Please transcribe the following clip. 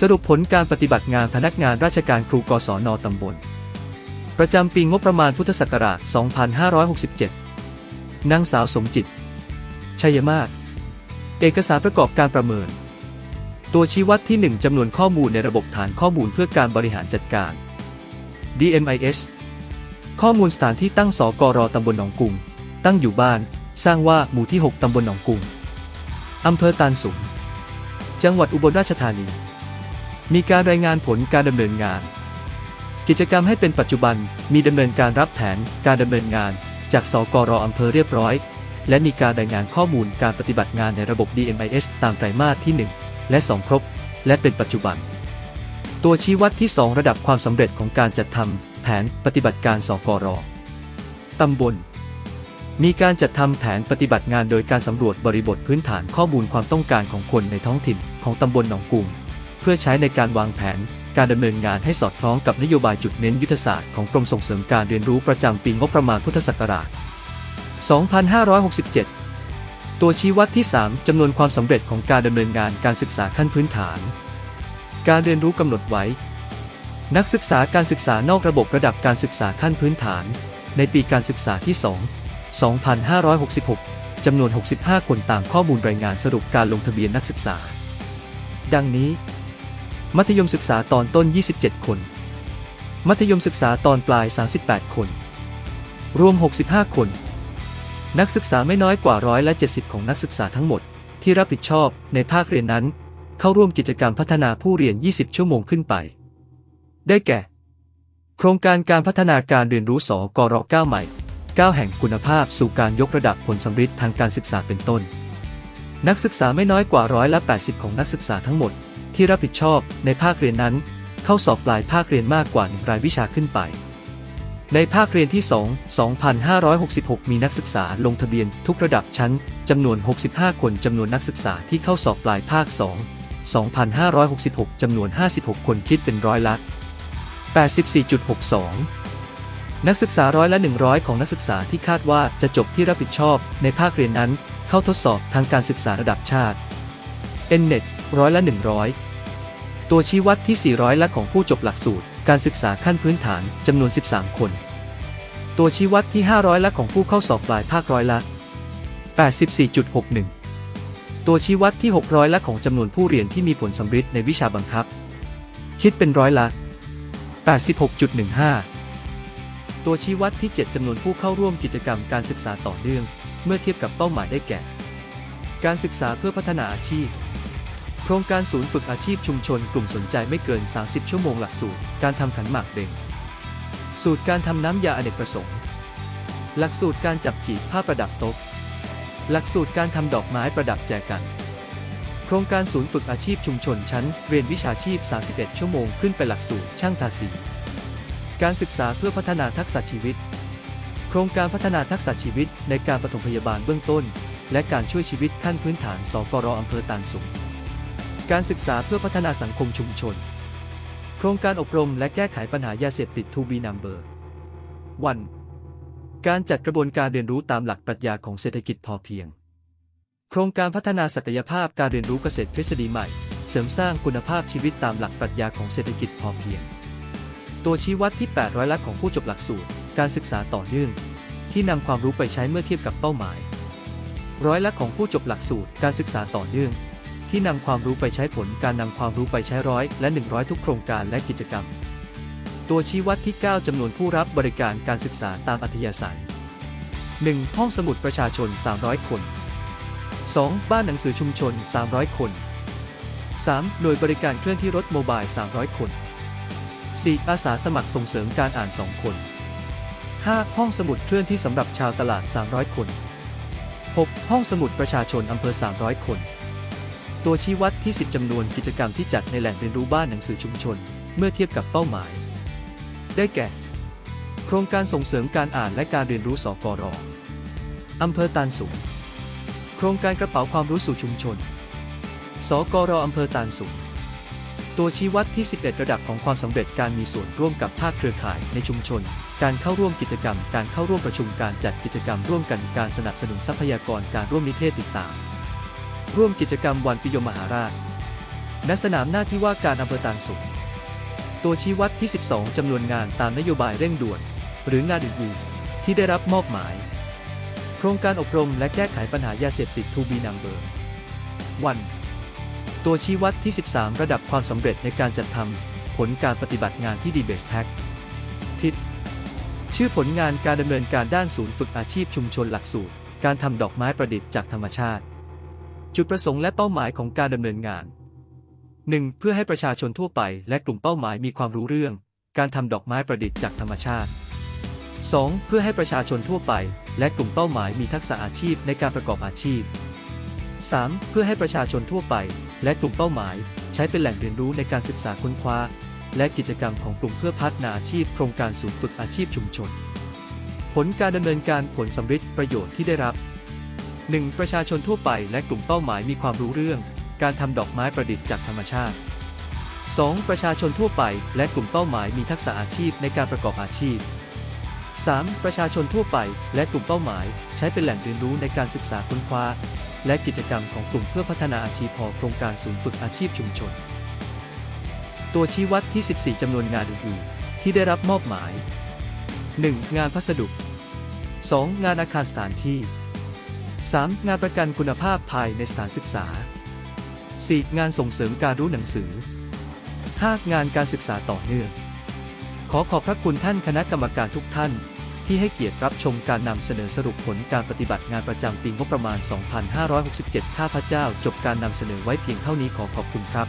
สรุปผลการปฏิบัติงานพนักงานราชการครูกศนตำบล ประจำปีงบประมาณพุทธศักราช 2567 นางสาวสมจิต ชัยมาศ เอกสารประกอบการประเมิน ตัวชี้วัดที่ 1 จำนวนข้อมูลในระบบฐานข้อมูลเพื่อการบริหารจัดการ DMIS ข้อมูลสถานที่ตั้งสกรตำบลหนองกุง ตั้งอยู่บ้าน สร้างว่าหมู่ที่ 6 ตำบลหนองกุง อำเภอตาลสุมจังหวัดอุบลราชธานี มีการรายงานผลการดำเนินงาน กิจกรรมให้เป็นปัจจุบันมีดำเนินการรับแผนการดำเนินงาน จากสกรอำเภอเรียบร้อย และมีการรายงานข้อมูลการปฏิบัติงานในระบบ DMIS ตามไตรมาสที่ 1 และ 2 ครบ และเป็นปัจจุบัน ตัวชี้วัดที่ 2 ระดับความสำเร็จของการจัดทำแผนปฏิบัติการสกรตำบลมีการจัดทำแผนปฏิบัติงานโดยการสำรวจบริบทพื้นฐานข้อมูลความต้องการของคนในท้องถิ่นของตำบลหนองกุง เพื่อใช้ในการวางแผน การดำเนินงานให้สอดคล้องกับนโยบายจุดเน้นยุทธศาสตร์ของกรมส่งเสริมการเรียนรู้ประจำปีงบประมาณพุทธศักราช 2567 ตัวชี้วัดที่ 3 จำนวนความสำเร็จของการดำเนินงานการศึกษาขั้นพื้นฐาน การเรียนรู้กำหนดไว้ นักศึกษาการศึกษานอกระบบระดับการศึกษาขั้นพื้นฐาน ในปีการศึกษาที่ 2 2566 จำนวน 65 คนตามข้อมูลรายงานสรุปการลงทะเบียนนักศึกษา ดังนี้ มัธยมศึกษาตอนต้น 27 คน มัธยมศึกษาตอนปลาย 38 คน รวม 65 คน นักศึกษาไม่น้อยกว่าร้อยละ70 ของนักศึกษาทั้งหมด ที่รับผิดชอบในภาคเรียนนั้น เข้าร่วมกิจกรรมพัฒนาผู้เรียน 20 ชั่วโมงขึ้นไป ได้แก่ โครงการการพัฒนาการเรียนรู้สกร9ใหม่ 9 แห่งคุณภาพสู่การยกระดับผลสำฤทธิ์ทางการศึกษาเป็นต้น นักศึกษาไม่น้อยกว่าร้อยละ80 ของนักศึกษาทั้งหมด ที่รับผิดชอบในภาคเรียนนั้น เข้าสอบปลายภาคเรียนมากกว่า1รายวิชาขึ้นไป ในภาคเรียนที่ 2 2,566 มีนักศึกษาลงทะเบียนทุกระดับชั้นจำนวน 65 คนจำนวนนักศึกษาที่เข้าสอบปลายภาค 2 2,566 จำนวน 56 คนคิดเป็นร้อยละ 84.62นักศึกษาร้อยละ 100 ของนักศึกษาที่คาดว่าจะจบที่รับผิดชอบในภาคเรียนนั้น เข้าทดสอบทางการศึกษาระดับชาติ NNET ร้อยละ 100 ตัวชี้วัดที่ 400 ละของผู้จบหลักสูตร การศึกษาขั้นพื้นฐานจำนวน 13 คน ตัวชี้วัดที่ 500 ละของผู้เข้าสอบปลายภาคร้อยละ 84.61 ตัวชี้วัดที่ 600 ละของจำนวนผู้เรียนที่มีผลสำฤทธิ์ในวิชาบังคับ คิดเป็นร้อยละ 86.15 ตัวชี้วัดที่ 7จำนวนผู้เข้าร่วมกิจกรรมการศึกษาต่อเนื่อง เมื่อเทียบกับเป้าหมายได้แก่ การศึกษาเพื่อพัฒนาอาชีพ ครงการศูนย์ฝึกอาชีพชุมชนกลุ่มสนใจไม่เกิน 30 ชั่วโมงหลักสูตร การทำขันหมากเบ่งสูตรการทำน้ำยาอเนกประสงค์ หลักสูตรการจับจีบผ้าประดับโต๊ะหลักสูตรการทำดอกไม้ประดับแจกัน โครงการศูนย์ฝึกอาชีพชุมชนชั้น เรียนวิชาชีพ 31 ชั่วโมงขึ้นไปหลักสูตรช่างทาสี การศึกษาเพื่อพัฒนาทักษะชีวิต โครงการพัฒนาทักษะชีวิตในการปฐมพยาบาลเบื้องต้น และการช่วยชีวิตขั้นพื้นฐาน สกรอำเภอตาลสุข การศึกษาเพื่อพัฒนาสังคมชุมชน โครงการอบรมและแก้ไขปัญหายาเสพติด To be number วันการจัดกระบวนการเรียนรู้ตามหลักปรัชญาของเศรษฐกิจพอเพียง โครงการพัฒนาศักยภาพการเรียนรู้เกษตรทฤษฎีใหม่ เสริมสร้างคุณภาพชีวิตตามหลักปรัชญาของเศรษฐกิจพอเพียง ตัวชี้วัดที่ 800ละของผู้จบหลักสูตร การศึกษาต่อเนื่องที่นำความรู้ไปใช้เมื่อเทียบกับเป้าหมาย ร้อยละของผู้จบหลักสูตร การศึกษาต่อเนื่อง ที่นำความรู้ไปใช้ผลการนำความรู้ไปใช้ร้อยและ 100 ทุกโครงการและกิจกรรม ตัวชี้วัดที่ 9 จำนวนผู้รับบริการการศึกษาตามอัธยาศัย 1. ห้องสมุดประชาชน 300 คน 2. บ้านหนังสือชุมชน 300 คน 3. หน่วยบริการเคลื่อนที่รถโมบาย 300 คน 4. อาสาสมัครส่งเสริมการอ่าน 2 คน 5. ห้องสมุดเคลื่อนที่สำหรับชาวตลาด 300 คน 6. ห้องสมุดประชาชนอำเภอ 300 คน ตัวชี้วัดที่ 10จำนวนกิจกรรมที่จัดในแหล่งเรียนรู้บ้านหนังสือชุมชน เมื่อเทียบกับเป้าหมาย ได้แก่ โครงการส่งเสริมการอ่านและการเรียนรู้สกรอำเภอตาลสุขโครงการกระเป๋าความรู้สู่ชุมชน สกรอำเภอตาลสุขตัวชี้วัดที่ 11 ระดับของความสำเร็จการมีส่วนร่วมกับภาคเครือข่ายในชุมชน การเข้าร่วมกิจกรรม การเข้าร่วมประชุมการจัดกิจกรรมร่วมกันการสนับสนุนทรัพยากรการร่วมนิเทศติดตาม ร่วมกิจกรรมวันปิยมมหาราช ณ สนามหน้าที่ว่าการอำเภอตางสุข ตัวชี้วัดที่ 12 จำนวนงานตามนโยบายเร่งด่วน หรืองานอื่นๆที่ได้รับมอบหมาย โครงการอบรมและแก้ไขปัญหายาเสพติด To be number 1. ตัวชี้วัดที่ 13 ระดับความสำเร็จในการจัดทำผลการปฏิบัติงานที่ดีเบสแท็กทิศชื่อผลงานการดำเนินการด้านศูนย์ฝึกอาชีพชุมชนหลักสูตร การทำดอกไม้ประดิษฐ์จากธรรมชาติ จุดประสงค์และเป้าหมายของการดำเนินงาน 1. เพื่อให้ประชาชนทั่วไปและกลุ่มเป้าหมายมีความรู้เรื่อง การทำดอกไม้ประดิษฐ์จากธรรมชาติ 2. เพื่อให้ประชาชนทั่วไป และกลุ่มเป้าหมายมีทักษะอาชีพในการประกอบอาชีพ 3. เพื่อให้ประชาชนทั่วไป และกลุ่มเป้าหมาย ใช้เป็นแหล่งเรียนรู้ในการศึกษาค้นคว้า และกิจกรรมของกลุ่มเพื่อพัฒนาอาชีพโครงการศูนย์ฝึกอาชีพชุมชน ผลการดำเนินการผลสำฤทธิ์ประโยชน์ที่ได้รับ 1. ประชาชนทั่วไปและกลุ่มเป้าหมายมีความรู้เรื่อง การทำดอกไม้ประดิษฐ์จากธรรมชาติ 2. ประชาชนทั่วไปและกลุ่มเป้าหมายมีทักษะอาชีพในการประกอบอาชีพ 3. ประชาชนทั่วไปและกลุ่มเป้าหมาย ใช้เป็นแหล่งเรียนรู้ในการศึกษาค้นคว้า และกิจกรรมของกลุ่มเพื่อพัฒนาอาชีพพอโครงการศูนย์ฝึกอาชีพชุมชน ตัวชี้วัดที่ 14 จำนวนงานอื่นๆที่ได้รับมอบหมาย 1. งานพัสดุ 2. งานอาคารสถานที่ 3. งานประกันคุณภาพภายในสถานศึกษา 4. งานส่งเสริมการรู้หนังสือ 5. งานการศึกษาต่อเนื่อง ขอขอบพระคุณท่านคณะกรรมการทุกท่าน ที่ให้เกียรติรับชมการนำเสนอสรุปผลการปฏิบัติงานประจำปีงบประมาณ 2567 ข้าพเจ้า จบการนำเสนอไว้เพียงเท่านี้ขอขอบคุณครับ